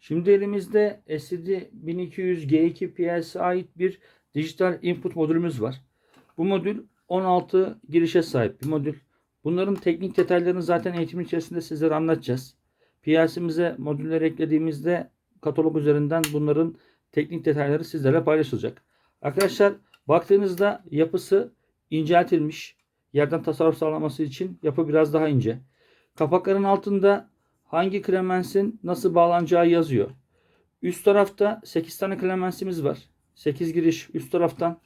Şimdi elimizde STD 1200 G2 PLC'ye ait bir dijital input modülümüz var. Bu modül 16 girişe sahip bir modül. Bunların teknik detaylarını zaten eğitim içerisinde sizlere anlatacağız. PLC'mize modülleri eklediğimizde katalog üzerinden bunların teknik detayları sizlere paylaşılacak. Arkadaşlar baktığınızda yapısı inceltilmiş. Yerden tasarruf sağlaması için yapı biraz daha ince. Kapakların altında hangi klemensin nasıl bağlanacağı yazıyor. Üst tarafta 8 tane klemensimiz var. 8 giriş üst taraftan,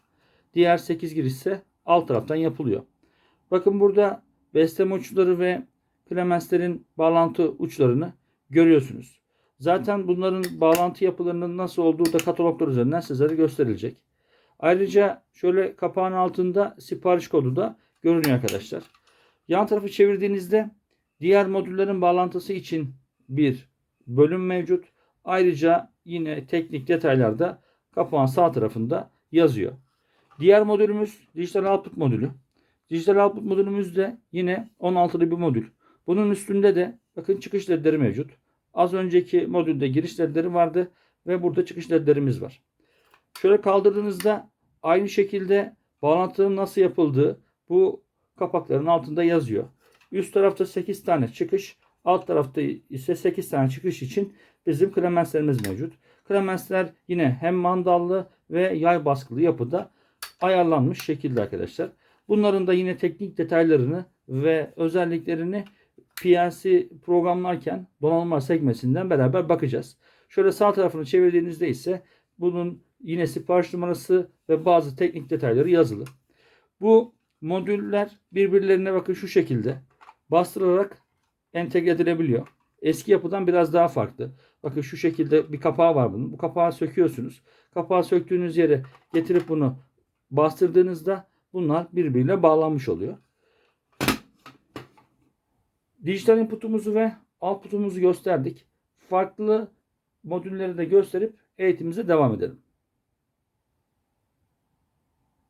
diğer 8 giriş ise alt taraftan yapılıyor. Bakın burada besleme uçları ve klemenslerin bağlantı uçlarını görüyorsunuz. Zaten bunların bağlantı yapılarının nasıl olduğu da kataloglar üzerinden sizlere gösterilecek. Ayrıca şöyle kapağın altında sipariş kodu da görünüyor arkadaşlar. Yan tarafı çevirdiğinizde diğer modüllerin bağlantısı için bir bölüm mevcut. Ayrıca yine teknik detaylarda kapağın sağ tarafında yazıyor. Diğer modülümüz dijital output modülü. Dijital output modülümüz de yine 16'lı bir modül. Bunun üstünde de bakın çıkış ledleri mevcut. Az önceki modülde giriş ledleri vardı ve burada çıkış ledlerimiz var. Şöyle kaldırdığınızda aynı şekilde bağlantının nasıl yapıldığı bu kapakların altında yazıyor. Üst tarafta 8 tane çıkış, alt tarafta ise 8 tane çıkış için bizim klemenslerimiz mevcut. Klemensler yine hem mandallı ve yay baskılı yapıda ayarlanmış şekilde arkadaşlar. Bunların da yine teknik detaylarını ve özelliklerini PLC programlarken donanımlar sekmesinden beraber bakacağız. Şöyle sağ tarafını çevirdiğinizde ise bunun yine sipariş numarası ve bazı teknik detayları yazılı. Bu modüller birbirlerine bakın şu şekilde bastırarak entegre edilebiliyor. Eski yapıdan biraz daha farklı. Bakın şu şekilde bir kapağı var bunun. Bu kapağı söküyorsunuz. Kapağı söktüğünüz yere getirip bunu bastırdığınızda bunlar birbirine bağlanmış oluyor. Dijital inputumuzu ve outputumuzu gösterdik. Farklı modülleri de gösterip eğitimimize devam edelim.